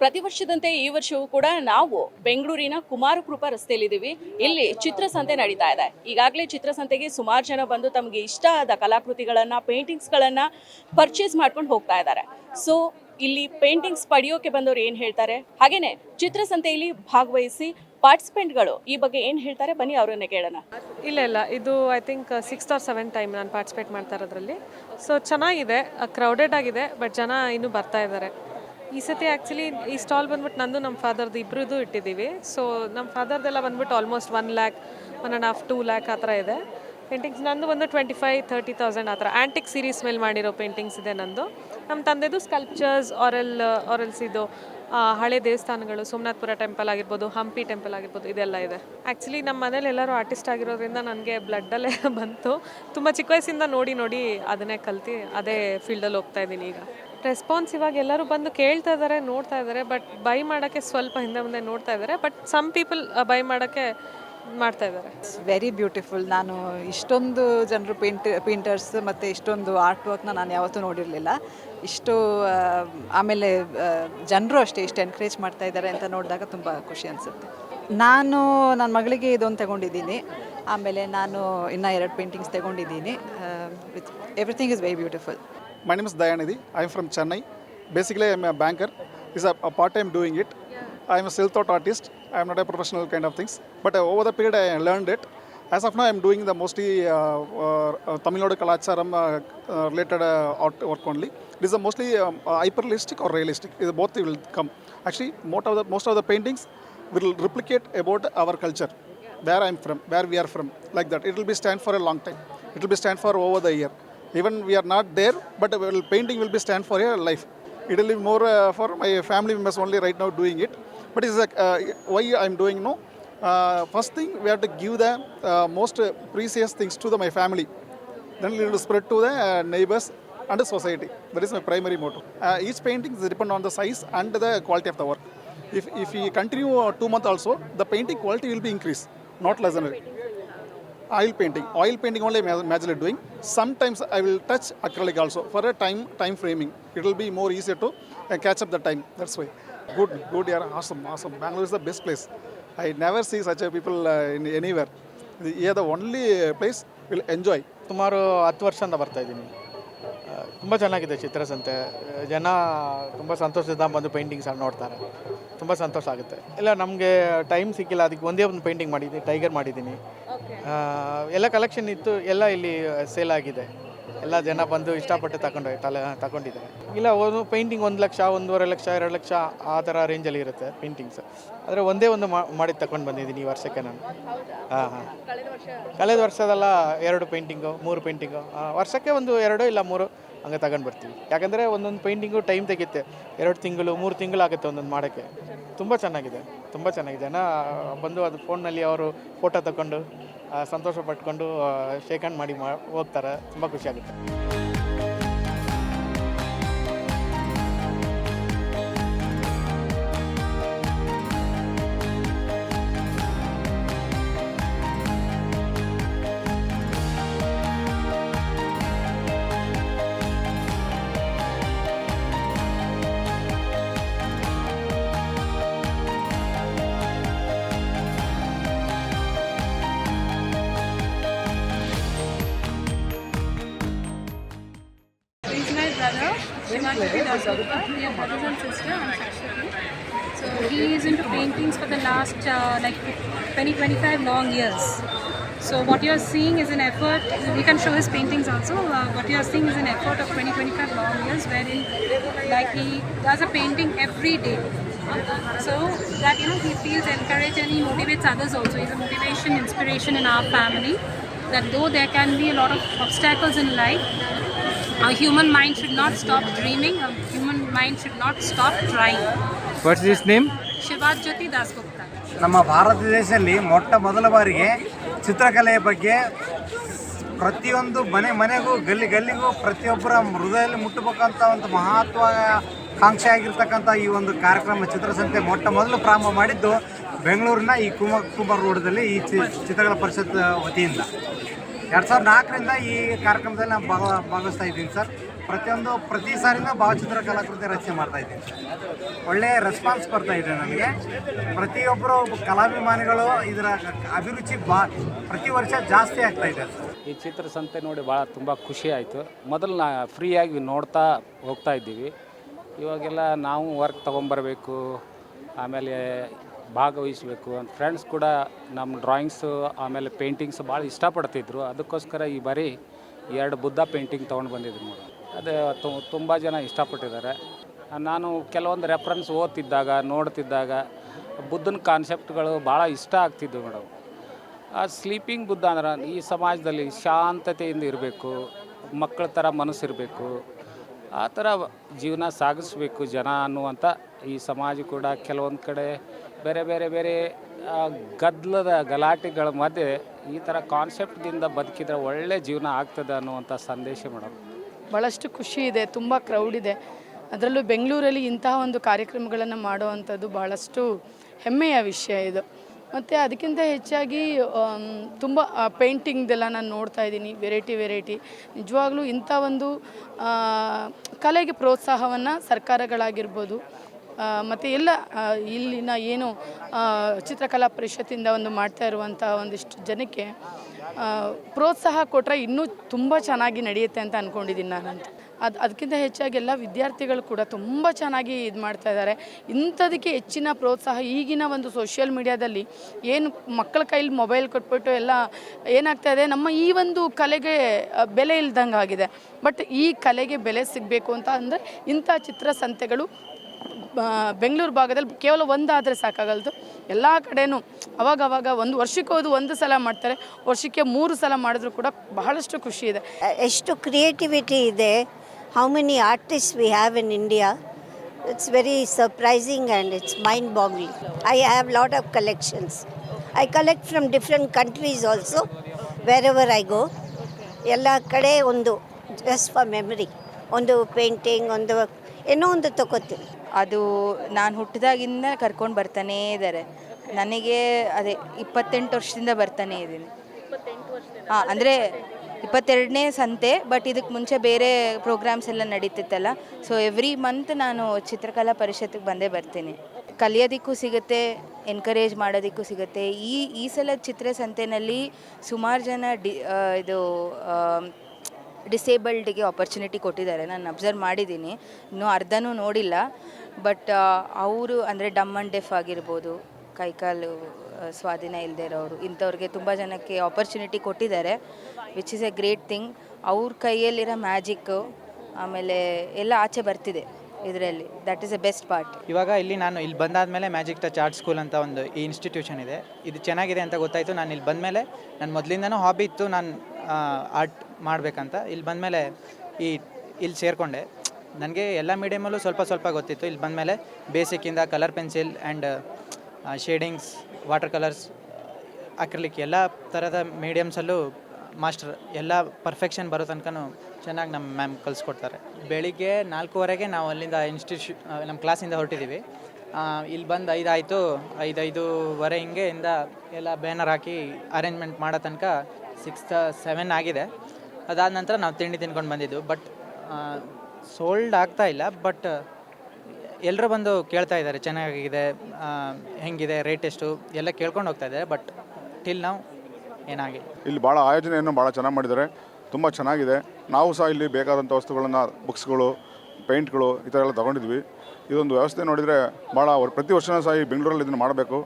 ಪ್ರತಿ ವರ್ಷದಂತೆ ಈ ವರ್ಷವೂ ಕೂಡ ನಾವು ಬೆಂಗಳೂರಿನ ಕುಮಾರಕೃಪಾ ರಸ್ತೆಯಲ್ಲಿದ್ದೀವಿ. ಇಲ್ಲಿ ಚಿತ್ರಸಂತೆ ನಡೀತಾ ಇದೆ. ಈಗಾಗಲೇ ಚಿತ್ರಸಂತೆಗೆ ಸುಮಾರು ಜನ ಬಂದು ತಮಗೆ ಇಷ್ಟ ಆದ ಕಲಾಕೃತಿಗಳನ್ನು, ಪೇಂಟಿಂಗ್ಸ್ಗಳನ್ನು ಪರ್ಚೇಸ್ ಮಾಡ್ಕೊಂಡು ಹೋಗ್ತಾ ಇದ್ದಾರೆ. ಸೊ ಇಲ್ಲಿ ಪೇಂಟಿಂಗ್ಸ್ ಪಡೆಯೋಕೆ ಬಂದವರು ಏನು ಹೇಳ್ತಾರೆ? ಹಾಗೆಯೇ ಚಿತ್ರಸಂತೆಯಲ್ಲಿ ಭಾಗವಹಿಸಿ ಪಾರ್ಟಿಸಿಪೆಂಟ್ಗಳು ಈ ಬಗ್ಗೆ ಏನು ಹೇಳ್ತಾರೆ? ಬನ್ನಿ ಅವರನ್ನೇ ಕೇಳೋಣ. ಇಲ್ಲ ಇಲ್ಲ. ಇದು I think six or seven time ನಾನು ಪಾರ್ಟಿಸಿಪೇಟ್ ಮಾಡ್ತಾ ಇರೋದ್ರಲ್ಲಿ. ಸೊ ಚೆನ್ನಾಗಿದೆ. ಕ್ರೌಡೆಡ್ ಆಗಿದೆ ಬಟ್ ಜನ ಇನ್ನೂ ಬರ್ತಾ ಇದ್ದಾರೆ. ಈ ಸತಿ ಆ್ಯಕ್ಚುಲಿ ಈ ಸ್ಟಾಲ್ ಬಂದ್ಬಿಟ್ಟು ನಂದು ನಮ್ಮ ಫಾದರ್ದು ಇಬ್ಬರದ್ದು ಇಟ್ಟಿದ್ದೀವಿ. ಸೊ ನಮ್ಮ ಫಾದರ್ದೆಲ್ಲ ಬಂದ್ಬಿಟ್ಟು almost one lakh one and half two lakh ಆ ಥರ ಇದೆ. ಪೇಂಟಿಂಗ್ಸ್ ನಂದು ಒಂದು ಟ್ವೆಂಟಿ ಫೈವ್ ತರ್ಟಿ ತೌಸಂಡ್ ಆ ಥರ. ಆ್ಯಂಟಿಕ್ ಸೀರೀಸ್ ಮೇಲೆ ಮಾಡಿರೋ ಪೇಂಟಿಂಗ್ಸ್ ಇದೆ ನಂದು. ನಮ್ಮ ತಂದೆದು ಸ್ಕಲ್ಪ್ಚರ್ಸ್ ಆರೆಲ್ ಆರೆಲ್ಸ್ ಇದು ಹಳೆ ದೇವಸ್ಥಾನಗಳು, ಸೋಮನಾಥ್ಪುರ ಟೆಂಪಲ್ ಆಗಿರ್ಬೋದು ಹಂಪಿ ಟೆಂಪಲ್ ಆಗಿರ್ಬೋದು, ಇದೆಲ್ಲ ಇದೆ. ಆ್ಯಕ್ಚುಲಿ ನಮ್ಮ ಮನೇಲಿ ಎಲ್ಲರೂ ಆರ್ಟಿಸ್ಟ್ ಆಗಿರೋದ್ರಿಂದ ನನಗೆ ಬ್ಲಡ್ಡಲ್ಲೇ ಬಂತು. ತುಂಬ ಚಿಕ್ಕ ವಯಸ್ಸಿಂದ ನೋಡಿ ನೋಡಿ ಅದನ್ನೇ ಕಲ್ತು, ಅದೇ ಫೀಲ್ಡಲ್ಲಿ ಹೋಗ್ತಾ ಇದ್ದೀನಿ ಈಗ. ರೆಸ್ಪಾನ್ಸ್ ಇವಾಗ ಎಲ್ಲರೂ ಬಂದು ಕೇಳ್ತಾ ಇದ್ದಾರೆ ನೋಡ್ತಾ ಇದ್ದಾರೆ ಬಟ್ ಬೈ ಮಾಡೋಕ್ಕೆ ಸ್ವಲ್ಪ ಹಿಂದೆ ಮುಂದೆ ನೋಡ್ತಾ ಇದ್ದಾರೆ ಬಟ್ ಸಮ್ ಪೀಪಲ್ ಬೈ ಮಾಡೋಕ್ಕೆ ಮಾಡ್ತಾ ಇದ್ದಾರೆ ವೆರಿ ಬ್ಯೂಟಿಫುಲ್ ನಾನು ಇಷ್ಟೊಂದು ಜನರು ಪೇಂಟ್ ಪೇಂಟರ್ಸ್ ಮತ್ತು ಇಷ್ಟೊಂದು ಆರ್ಟ್ ವರ್ಕ್ನ ನಾನು ಯಾವತ್ತೂ ನೋಡಿರಲಿಲ್ಲ. ಇಷ್ಟು ಆಮೇಲೆ ಜನರು ಅಷ್ಟೇ ಇಷ್ಟು ಎನ್ಕರೇಜ್ ಮಾಡ್ತಾ ಇದ್ದಾರೆ ಅಂತ ನೋಡಿದಾಗ ತುಂಬ ಖುಷಿ ಅನಿಸುತ್ತೆ. ನಾನು ನನ್ನ ಮಗಳಿಗೆ ಇದೊಂದು ತಗೊಂಡಿದ್ದೀನಿ. ಆಮೇಲೆ ನಾನು ಇನ್ನೂ ಎರಡು ಪೇಂಟಿಂಗ್ಸ್ ತಗೊಂಡಿದ್ದೀನಿ. With everything is very beautiful My name is Dayanidhi. I am from Chennai. Basically, I am a banker. It's a, a part time doing it. I am a self taught artist. I am not a professional kind of things. But uh, over the period, I learned it. As of now, I am doing the mostly uh, uh, Tamil Nadu Kalacharam uh, uh, related uh, art work only. It is a mostly um, uh, hyperrealistic or realistic. It- Both will come. Actually, most of the most of the paintings will replicate about our culture, where I am from, where we are from, like that. It will be stand for a long time. It will be stand for over the year. Even we are not there, but will, painting will be stand for a life. It will be more uh, for my family members only right now doing it. But it's like uh, why I am doing no. Uh, first thing we have to give the uh, most precious things to the, my family. Then it will spread to the uh, neighbors and the society. That is my primary motto. Uh, each painting is depend on the size and the quality of the work. If, if we continue uh, two months also, the painting quality will be increased, not less than it. Oil painting, oil painting only ma- majorly doing. Sometimes I will touch acrylic also for a time time framing. It will be more easier to uh, catch up the time. That's why. Good, good, yeah, awesome, awesome. Bangalore is the best place. I never see such a people uh, in anywhere. Here the only uh, place will enjoy. ಸುಮಾರು ಹತ್ತು ವರ್ಷದಿಂದ ಬರ್ತಾ ಇದ್ದೀನಿ ತುಂಬ ಚೆನ್ನಾಗಿದೆ ಚಿತ್ರಸಂತೆ ಜನ ತುಂಬ ಸಂತೋಷದಿಂದ ಬಂದು ಪೇಂಟಿಂಗ್ಸ್ ನೋಡ್ತಾರೆ ತುಂಬ ಸಂತೋಷ ಆಗುತ್ತೆ ಇಲ್ಲ ನಮಗೆ ಟೈಮ್ ಸಿಕ್ಕಿಲ್ಲ ಅದಕ್ಕೆ ಒಂದೇ ಒಂದು ಪೇಂಟಿಂಗ್ ಮಾಡಿದ್ದೀನಿ ಟೈಗರ್ ಮಾಡಿದ್ದೀನಿ ಎಲ್ಲ ಕಲೆಕ್ಷನ್ ಇತ್ತು, ಎಲ್ಲ ಇಲ್ಲಿ ಸೇಲ್ ಆಗಿದೆ. ಎಲ್ಲ ಜನ ಬಂದು ಇಷ್ಟಪಟ್ಟು ತಗೊಂಡು ತಲೆ ತಗೊಂಡಿದ್ದಾರೆ ಇಲ್ಲ, ಒಂದು ಪೇಂಟಿಂಗ್ ಒಂದು ಲಕ್ಷ, ಒಂದೂವರೆ ಲಕ್ಷ, ಎರಡು ಲಕ್ಷ, ಆ ಥರ ರೇಂಜಲ್ಲಿ ಇರುತ್ತೆ ಪೇಂಟಿಂಗ್ಸ್ ಆದರೆ ಒಂದೇ ಒಂದು ಮಾಡಿ ತಗೊಂಡು ಬಂದಿದ್ದೀನಿ ಈ ವರ್ಷಕ್ಕೆ ನಾನು. ಹಾಂ ಹಾಂ. ಕಳೆದ ವರ್ಷದಲ್ಲ ಎರಡು ಪೇಂಟಿಂಗು ಮೂರು ಪೇಂಟಿಂಗು ವರ್ಷಕ್ಕೆ ಒಂದು ಎರಡು ಇಲ್ಲ ಮೂರು ಹಂಗೆ ತಗೊಂಡು ಬರ್ತೀವಿ. ಯಾಕಂದರೆ ಒಂದೊಂದು ಪೇಂಟಿಂಗು ಟೈಮ್ ತೆಗಿತ್ತೆ. ಎರಡು ತಿಂಗಳು, ಮೂರು ತಿಂಗಳು ಆಗುತ್ತೆ ಒಂದೊಂದು ಮಾಡೋಕ್ಕೆ. ತುಂಬ ಚೆನ್ನಾಗಿದೆ ತುಂಬ ಚೆನ್ನಾಗಿದೆ. ನಾ ಬಂದು ಅದು ಫೋನ್ನಲ್ಲಿ ಅವರು ಫೋಟೋ ತಗೊಂಡು ಸಂತೋಷ ಪಟ್ಕೊಂಡು ಹ್ಯಾಂಡ್ ಮಾಡಿ ಹೋಗ್ತಾರೆ. ತುಂಬ ಖುಷಿಯಾಗುತ್ತೆ Sister. So he is into paintings for the last uh, like 20, 25 long years. So what you are seeing is an effort. We can show his paintings also. Uh, what you are seeing is an effort of 20, 25 long years, wherein like he does a painting every day. So that you know he feels encouraged and he motivates others also. He's a motivation, inspiration in our family. That though there can be a lot of obstacles in life, a human mind should not stop dreaming. A human mind should not stop trying. What's this name Das Gupta. ನಮ್ಮ ಭಾರತ ದೇಶದಲ್ಲಿ ಮೊಟ್ಟ ಮೊದಲ ಬಾರಿಗೆ ಚಿತ್ರಕಲೆಯ ಬಗ್ಗೆ ಪ್ರತಿಯೊಂದು ಮನೆ ಮನೆಗೂ ಗಲ್ಲಿ ಗಲ್ಲಿಗೂ ಪ್ರತಿಯೊಬ್ಬರ ಹೃದಯದಲ್ಲಿ ಮುಟ್ಟಬೇಕಂತ ಒಂದು ಮಹತ್ವಾಕಾಂಕ್ಷೆ ಆಗಿರ್ತಕ್ಕಂಥ ಈ ಒಂದು ಕಾರ್ಯಕ್ರಮ ಚಿತ್ರಸಂತೆ ಮೊಟ್ಟ ಮೊದಲು ಪ್ರಾರಂಭ ಮಾಡಿದ್ದು ಬೆಂಗಳೂರಿನ ಈ ಕುಮಾರ್ ಕುಮಾರ್ ರೋಡದಲ್ಲಿ ಈ ಚಿ ಚಿತ್ರಕಲಾ ಪರಿಷತ್ ವತಿಯಿಂದ ಎರಡು ಸಾವಿರದ ನಾಲ್ಕರಿಂದ ಈ ಕಾರ್ಯಕ್ರಮದಲ್ಲಿ ನಾನು ಭಾಗ ಭಾಗವಹಿಸ್ತಾ ಇದ್ದೀನಿ ಸರ್. ಪ್ರತಿಯೊಂದು ಪ್ರತಿ ಸಾರಿನೂ ಭಾವಚಿತ್ರ ಕಲಾಕೃತಿ ರಚನೆ ಮಾಡ್ತಾ ಇದ್ದೀನಿ ಒಳ್ಳೆಯ ರೆಸ್ಪಾನ್ಸ್ ಬರ್ತಾ ಇದೆ ನನಗೆ ಪ್ರತಿಯೊಬ್ಬರು ಕಲಾಭಿಮಾನಿಗಳು ಇದರ ಅಭಿರುಚಿ ಬಾ ಪ್ರತಿ ವರ್ಷ ಜಾಸ್ತಿ ಆಗ್ತಾ ಇದೆ ಸರ್. ಈ ಚಿತ್ರಸಂತೆ ನೋಡಿ ಭಾಳ ತುಂಬ ಖುಷಿ ಆಯಿತು. ಮೊದಲು ನಾ ಫ್ರೀಯಾಗಿ ನೋಡ್ತಾ ಹೋಗ್ತಾ ಇದ್ದೀವಿ. ಇವಾಗೆಲ್ಲ ನಾವು ವರ್ಕ್ ತೊಗೊಂಬರ್ಬೇಕು. ಆಮೇಲೆ ಭಾಗವಹಿಸಬೇಕು. ಅಂತ ಫ್ರೆಂಡ್ಸ್ ಕೂಡ ನಮ್ಮ ಡ್ರಾಯಿಂಗ್ಸು ಆಮೇಲೆ ಪೇಂಟಿಂಗ್ಸ್ ಭಾಳ ಇಷ್ಟಪಡ್ತಿದ್ರು. ಅದಕ್ಕೋಸ್ಕರ ಈ ಬಾರಿ ಎರಡು ಬುದ್ಧ ಪೇಂಟಿಂಗ್ ತೊಗೊಂಡು ಬಂದಿದ್ರು ನೋಡಿ. ಅದೇ ತುಂಬ ಜನ ಇಷ್ಟಪಟ್ಟಿದ್ದಾರೆ. ನಾನು ಕೆಲವೊಂದು ರೆಫರೆನ್ಸ್ ಓದ್ತಿದ್ದಾಗ, ನೋಡ್ತಿದ್ದಾಗ ಬುದ್ಧನ ಕಾನ್ಸೆಪ್ಟ್ಗಳು ಭಾಳ ಇಷ್ಟ ಆಗ್ತಿದ್ವು ಮೇಡಮ್. ಆ ಸ್ಲೀಪಿಂಗ್ ಬುದ್ಧ ಅಂದ್ರೆ ಈ ಸಮಾಜದಲ್ಲಿ ಶಾಂತತೆಯಿಂದ ಇರಬೇಕು, ಮಕ್ಕಳ ಥರ ಮನಸ್ಸಿರಬೇಕು. ಆ ಥರ ಜೀವನ ಸಾಗಿಸ್ಬೇಕು ಜನ ಅನ್ನುವಂಥ ಈ ಸಮಾಜ ಕೂಡ ಕೆಲವೊಂದು ಕಡೆ ಬೇರೆ ಬೇರೆ ಬೇರೆ ಗದ್ದಲದ ಗಲಾಟೆಗಳ ಮಧ್ಯೆ ಈ ಥರ ಕಾನ್ಸೆಪ್ಟ್ದಿಂದ ಬದುಕಿದ್ರೆ ಒಳ್ಳೆ ಜೀವನ ಆಗ್ತದೆ ಅನ್ನುವಂಥ ಸಂದೇಶ ಮೇಡಮ್. ಭಾಳಷ್ಟು ಖುಷಿ ಇದೆ, ತುಂಬ ಕ್ರೌಡ್ ಇದೆ. ಅದರಲ್ಲೂ ಬೆಂಗಳೂರಲ್ಲಿ ಇಂತಹ ಒಂದು ಕಾರ್ಯಕ್ರಮಗಳನ್ನು ಮಾಡುವಂಥದ್ದು ಭಾಳಷ್ಟು ಹೆಮ್ಮೆಯ ವಿಷಯ ಇದು. ಮತ್ತು ಅದಕ್ಕಿಂತ ಹೆಚ್ಚಾಗಿ ತುಂಬ ಪೇಂಟಿಂಗ್ದೆಲ್ಲ ನಾನು ನೋಡ್ತಾ ಇದ್ದೀನಿ. ವೆರೈಟಿ ವೆರೈಟಿ ನಿಜವಾಗ್ಲೂ ಇಂಥ ಒಂದು ಕಲೆಗೆ ಪ್ರೋತ್ಸಾಹವನ್ನು ಸರ್ಕಾರಗಳಾಗಿರ್ಬೋದು ಮತ್ತು ಎಲ್ಲ ಇಲ್ಲಿನ ಏನು ಚಿತ್ರಕಲಾ ಪರಿಷತ್ತಿಂದ ಒಂದು ಮಾಡ್ತಾ ಇರುವಂಥ ಒಂದಿಷ್ಟು ಜನಕ್ಕೆ ಪ್ರೋತ್ಸಾಹ ಕೊಟ್ಟರೆ ಇನ್ನೂ ತುಂಬ ಚೆನ್ನಾಗಿ ನಡೆಯುತ್ತೆ ಅಂತ ಅಂದ್ಕೊಂಡಿದ್ದೀನಿ ನಾನಂತ. ಅದು ಅದಕ್ಕಿಂತ ಹೆಚ್ಚಾಗಿ ಎಲ್ಲ ವಿದ್ಯಾರ್ಥಿಗಳು ಕೂಡ ತುಂಬ ಚೆನ್ನಾಗಿ ಇದು ಮಾಡ್ತಾ ಇದ್ದಾರೆ. ಇಂಥದಕ್ಕೆ ಹೆಚ್ಚಿನ ಪ್ರೋತ್ಸಾಹ ಈಗಿನ ಒಂದು ಸೋಷಿಯಲ್ ಮೀಡಿಯಾದಲ್ಲಿ ಏನು ಮಕ್ಕಳ ಕೈಲಿ ಮೊಬೈಲ್ ಕೊಟ್ಬಿಟ್ಟು ಎಲ್ಲ ಏನಾಗ್ತಾ ಇದೆ, ನಮ್ಮ ಈ ಒಂದು ಕಲೆಗೆ ಬೆಲೆ ಇಲ್ದಂಗೆ ಆಗಿದೆ. ಬಟ್ ಈ ಕಲೆಗೆ ಬೆಲೆ ಸಿಗಬೇಕು ಅಂತ ಅಂದರೆ ಇಂಥ ಚಿತ್ರಸಂತೆಗಳು ಬೆಂಗಳೂರು ಭಾಗದಲ್ಲಿ ಕೇವಲ ಒಂದಾದರೆ ಸಾಕಾಗಲ್ದು. ಎಲ್ಲ ಕಡೆನೂ ಅವಾಗವಾಗ ಅವಾಗ ಒಂದು ವರ್ಷಕ್ಕೆ ಹೋದು ಒಂದು ಸಲ ಮಾಡ್ತಾರೆ, ವರ್ಷಕ್ಕೆ ಮೂರು ಸಲ ಮಾಡಿದ್ರು ಕೂಡ ಬಹಳಷ್ಟು ಖುಷಿ ಇದೆ. ಎಷ್ಟು ಕ್ರಿಯೇಟಿವಿಟಿ ಇದೆ. How many artist we have in India it's very surprising and it's mind boggling I have lot of collections I collect from different countries also wherever I go ಎಲ್ಲ ಕಡೆ ಒಂದು ಜಸ್ಟ್ ಫಾರ್ ಮೆಮರಿ ಒಂದು painting ಒಂದು ಏನೋ ಒಂದು ತಗೋತೀನಿ. ಅದು ನಾನು ಹುಟ್ಟಿದಾಗಿಂದ ಕರ್ಕೊಂಡು ಬರ್ತಾನೇ ಇದ್ದಾರೆ ನನಗೆ ಅದೇ ಇಪ್ಪತ್ತೆಂಟು ವರ್ಷದಿಂದ ಬರ್ತಾನೆ ಇದ್ದೀನಿ. ಹಾಂ ಅಂದರೆ ಇಪ್ಪತ್ತೆರಡನೇ ಸಂತೆ ಬಟ್ ಇದಕ್ಕೆ ಮುಂಚೆ ಬೇರೆ ಪ್ರೋಗ್ರಾಮ್ಸ್ ಎಲ್ಲ ನಡೀತಿತ್ತಲ್ಲ. ಸೊ ಎವ್ರಿ ಮಂತ್ ನಾನು ಚಿತ್ರಕಲಾ ಪರಿಷತ್ತಿಗೆ ಬಂದೇ ಬರ್ತೀನಿ. ಕಲಿಯೋದಕ್ಕೂ ಸಿಗುತ್ತೆ ಎನ್ಕರೇಜ್ ಮಾಡೋದಕ್ಕೂ ಸಿಗುತ್ತೆ. ಈ ಈ ಸಲ ಚಿತ್ರಸಂತೆನಲ್ಲಿ ಸುಮಾರು ಜನ ಡಿ ಇದು ಡಿಸೇಬಲ್ಡ್ಗೆ ಆಪರ್ಚುನಿಟಿ ಕೊಟ್ಟಿದ್ದಾರೆ. ನಾನು ಅಬ್ಸರ್ವ್ ಮಾಡಿದ್ದೀನಿ. ಇನ್ನೂ ಅರ್ಧನೂ ನೋಡಿಲ್ಲ. ಬಟ್ ಅವರು ಅಂದರೆ ಡಮ್ ಆ್ಯಂಡ್ ಡೆಫ್ ಆಗಿರ್ಬೋದು ಕೈಕಾಲು ಸ್ವಾಧೀನ ಇಲ್ಲದೆ ಇರೋರು. ಇಂಥವ್ರಿಗೆ ತುಂಬ ಜನಕ್ಕೆ ಆಪರ್ಚುನಿಟಿ ಕೊಟ್ಟಿದ್ದಾರೆ which is a great thing ಅವ್ರ ಕೈಯಲ್ಲಿರೋ ಮ್ಯಾಜಿಕ್ಕು ಆಮೇಲೆ ಎಲ್ಲ ಆಚೆ ಬರ್ತಿದೆ ಇದರಲ್ಲಿ. That is a best part ಇವಾಗ ಇಲ್ಲಿ ನಾನು ಇಲ್ಲಿ ಬಂದಾದಮೇಲೆ ಮ್ಯಾಜಿಕ್ ಟಚ್ ಆರ್ಟ್ ಸ್ಕೂಲ್ ಅಂತ ಒಂದು ಈ ಇನ್ಸ್ಟಿಟ್ಯೂಷನ್ ಇದೆ. ಇದು ಚೆನ್ನಾಗಿದೆ ಅಂತ ಗೊತ್ತಾಯಿತು. ನಾನು ಇಲ್ಲಿ ಬಂದಮೇಲೆ ನನ್ನ ಮೊದಲಿಂದನೂ ಹಾಬಿ ಇತ್ತು. ನಾನು ಆರ್ಟ್ ಮಾಡಬೇಕಂತ. ಇಲ್ಲಿ ಬಂದಮೇಲೆ ಈ, ಇಲ್ಲಿ ಸೇರಿಕೊಂಡೆ. ನನಗೆ ಎಲ್ಲ ಮೀಡಿಯಮಲ್ಲೂ ಸ್ವಲ್ಪ ಸ್ವಲ್ಪ ಗೊತ್ತಿತ್ತು. ಇಲ್ಲಿ ಬಂದಮೇಲೆ ಬೇಸಿಕ್ಕಿಂದ colour pencil and shadings water colours, acrylic ಎಲ್ಲ ಥರದ ಮೀಡಿಯಮ್ಸಲ್ಲೂ ಮಾಸ್ಟರ್ ಎಲ್ಲ ಪರ್ಫೆಕ್ಷನ್ ಬರೋ ತನಕನೂ ಚೆನ್ನಾಗಿ ನಮ್ಮ ಮ್ಯಾಮ್ ಕಲಿಸ್ಕೊಡ್ತಾರೆ. ಬೆಳಿಗ್ಗೆ ನಾಲ್ಕೂವರೆಗೆ ನಾವು ಅಲ್ಲಿಂದ ಇನ್ಸ್ಟಿಟ್ಯೂ ನಮ್ಮ ಕ್ಲಾಸಿಂದ ಹೊರಟಿದ್ದೀವಿ ಇಲ್ಲಿ ಬಂದು ಐದಾಯಿತು, ಐದೈದೂವರೆ ಹಿಂಗೆ ಇಂದ ಎಲ್ಲ ಬ್ಯಾನರ್ ಹಾಕಿ ಅರೇಂಜ್ಮೆಂಟ್ ಮಾಡೋ ತನಕ ಸಿಕ್ಸ್ ಸೆವೆನ್ ಆಗಿದೆ. ಅದಾದ ನಂತರ ನಾವು ತಿಂಡಿ ತಿನ್ಕೊಂಡು ಬಂದಿದ್ದು. ಬಟ್ ಸೋಲ್ಡ್ ಆಗ್ತಾ ಇಲ್ಲ. ಬಟ್ ಎಲ್ಲರೂ ಬಂದು ಕೇಳ್ತಾ ಇದ್ದಾರೆ ಚೆನ್ನಾಗಿದೆ ಹೆಂಗಿದೆ ರೇಟ್ ಎಷ್ಟು ಎಲ್ಲ ಕೇಳ್ಕೊಂಡು ಹೋಗ್ತಾ ಇದ್ದಾರೆ ಬಟ್ ಟಿಲ್ ನಾವು ಏನಾಗಿಲ್ಲ. ಇಲ್ಲಿ ಭಾಳ ಆಯೋಜನೆಯನ್ನು ಭಾಳ ಚೆನ್ನಾಗಿ ಮಾಡಿದ್ದಾರೆ ತುಂಬ ಚೆನ್ನಾಗಿದೆ. ನಾವು ಸಹ ಇಲ್ಲಿ ಬೇಕಾದಂಥ ವಸ್ತುಗಳನ್ನು ಬುಕ್ಸ್ಗಳು ಪೇಂಟ್ಗಳು ಈ ಥರ ಎಲ್ಲ ತೊಗೊಂಡಿದ್ವಿ. ಇದೊಂದು ವ್ಯವಸ್ಥೆ ನೋಡಿದರೆ ಭಾಳ ಅವ್ರು ಪ್ರತಿ ವರ್ಷವೂ ಸಹ ಈ ಬೆಂಗಳೂರಲ್ಲಿ ಇದನ್ನು ಮಾಡಬೇಕು.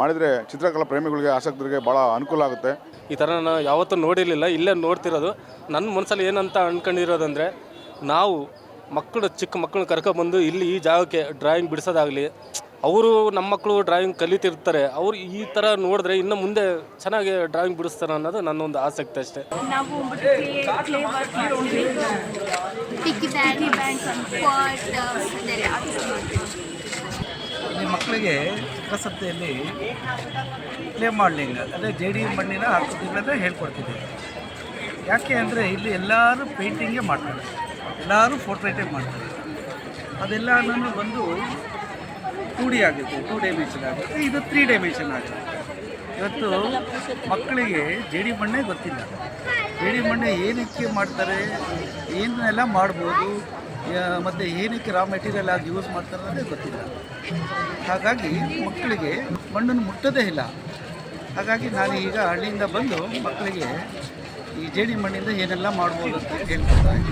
ಮಾಡಿದರೆ ಚಿತ್ರಕಲಾ ಪ್ರೇಮಿಗಳಿಗೆ ಆಸಕ್ತರಿಗೆ ಭಾಳ ಅನುಕೂಲ ಆಗುತ್ತೆ. ಈ ಥರ ನಾನು ಯಾವತ್ತೂ ನೋಡಿರಲಿಲ್ಲ ಇಲ್ಲೇ ನೋಡ್ತಿರೋದು. ನನ್ನ ಮನಸ್ಸಲ್ಲಿ ಏನಂತ ಅಂದ್ಕೊಂಡಿರೋದಂದರೆ ನಾವು ಮಕ್ಕಳು ಚಿಕ್ಕ ಮಕ್ಕಳು ಕರ್ಕೊಬಂದು ಇಲ್ಲಿ ಈ ಜಾಗಕ್ಕೆ ಡ್ರಾಯಿಂಗ್ ಬಿಡಿಸೋದಾಗಲಿ ಅವರು ನಮ್ಮ ಮಕ್ಕಳು ಡ್ರಾಯಿಂಗ್ ಕಲಿತಿರ್ತಾರೆ. ಅವರು ಈ ಥರ ನೋಡಿದ್ರೆ ಇನ್ನು ಮುಂದೆ ಚೆನ್ನಾಗಿ ಡ್ರಾಯಿಂಗ್ ಬಿಡಿಸ್ತಾರೆ ಅನ್ನೋದು ನನ್ನೊಂದು ಆಸಕ್ತಿ ಅಷ್ಟೇ. ಇಲ್ಲಿ ಮಕ್ಕಳಿಗೆ ಪ್ರಸಕ್ತಿಯಲ್ಲಿ ಕ್ಲೇ ಮಾಡಲಿಂಗ್ ಅಂದರೆ ಜೆ ಡಿ ಮಣ್ಣಿನ ಆಕೃತಿಗಳನ್ನ ಹೇಳ್ಕೊಡ್ತಿದ್ದೇವೆ ಯಾಕೆ ಅಂದರೆ ಇಲ್ಲಿ ಎಲ್ಲರೂ ಪೇಂಟಿಂಗೇ ಮಾಡ್ತಾರೆ. ಎಲ್ಲರೂ ಫೋರ್ಟ್ರೇಟೇ ಮಾಡ್ತಾರೆ. ಅದೆಲ್ಲ ನಾನು ಬಂದು ಟೂ ಡಿ ಆಗುತ್ತೆ ಟೂ ಡೈಮೆನ್ಷನ್ ಆಗುತ್ತೆ. ಇದು ತ್ರೀ ಡೈಮೆನ್ಷನ್ ಆಗುತ್ತೆ. ಇವತ್ತು ಮಕ್ಕಳಿಗೆ ಜೇಡಿ ಮಣ್ಣೇ ಗೊತ್ತಿಲ್ಲ. ಜೇಡಿ ಮಣ್ಣೆ ಏನಕ್ಕೆ ಮಾಡ್ತಾರೆ ಏನನ್ನೆಲ್ಲ ಮಾಡ್ಬೋದು ಮತ್ತು ಏನಕ್ಕೆ ರಾ ಮೆಟೀರಿಯಲ್ ಆಗಿ ಯೂಸ್ ಮಾಡ್ತಾರೆ ಅನ್ನೋದೇ ಗೊತ್ತಿಲ್ಲ. ಹಾಗಾಗಿ ಮಕ್ಕಳಿಗೆ ಮಣ್ಣನ್ನು ಮುಟ್ಟೋದೇ ಇಲ್ಲ. ಹಾಗಾಗಿ ನಾನು ಈಗ ಹಳ್ಳಿಯಿಂದ ಬಂದು ಮಕ್ಕಳಿಗೆ ಈ ಜೇಡಿ ಮಣ್ಣಿಂದ ಏನೆಲ್ಲ ಮಾಡ್ಬೋದು ಅಂತ ಇದ್ದೀನಿ.